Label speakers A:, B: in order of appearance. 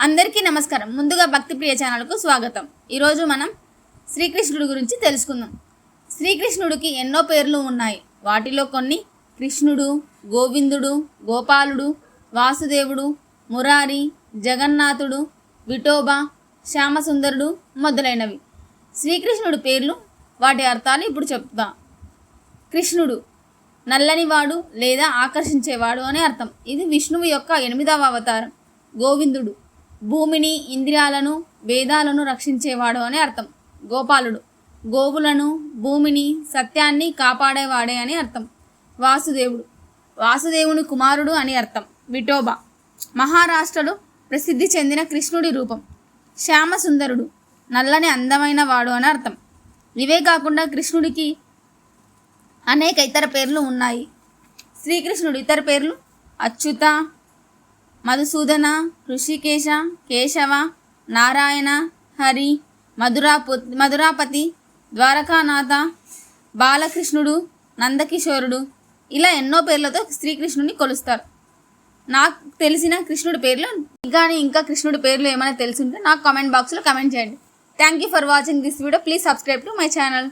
A: అందరికీ నమస్కారం. ముందుగా భక్తి ప్రియ ఛానల్కు స్వాగతం. ఈరోజు మనం శ్రీకృష్ణుడి గురించి తెలుసుకుందాం. శ్రీకృష్ణుడికి ఎన్నో పేర్లు ఉన్నాయి. వాటిలో కొన్ని కృష్ణుడు గోవిందుడు గోపాలుడు వాసుదేవుడు మురారి జగన్నాథుడు విఠోబా శ్యామసుందరుడు మొదలైనవి. శ్రీకృష్ణుడి పేర్లు వాటి అర్థాలు ఇప్పుడు చెప్తా. కృష్ణుడు నల్లనివాడు లేదా ఆకర్షించేవాడు అని అర్థం. ఇది విష్ణువు యొక్క ఎనిమిదవ అవతారం. గోవిందుడు భూమిని ఇంద్రియాలను వేదాలను రక్షించేవాడు అని అర్థం. గోపాలుడు గోవులను భూమిని సత్యాన్ని కాపాడేవాడే అని అర్థం. వాసుదేవుడు వాసుదేవుని కుమారుడు అని అర్థం. విఠోబా మహారాష్ట్రలో ప్రసిద్ధి చెందిన కృష్ణుడి రూపం. శ్యామసుందరుడు నల్లని అందమైన వాడు అని అర్థం. ఇవే కాకుండా కృష్ణుడికి అనేక ఇతర పేర్లు ఉన్నాయి. శ్రీకృష్ణుడు ఇతర పేర్లు అచ్యుత మధుసూదన ఋషికేశ కేశవ నారాయణ హరి మధురాపు మధురాపతి ద్వారకానాథ బాలకృష్ణుడు నందకిషోరుడు ఇలా ఎన్నో పేర్లతో శ్రీకృష్ణుని కొలుస్తారు. నాకు తెలిసిన కృష్ణుడి పేర్లు కానీ ఇంకా కృష్ణుడి పేర్లు ఏమైనా తెలిసి ఉంటే నాకు కామెంట్ బాక్స్లో కమెంట్ చేయండి. Thank you for watching this video please subscribe to my channel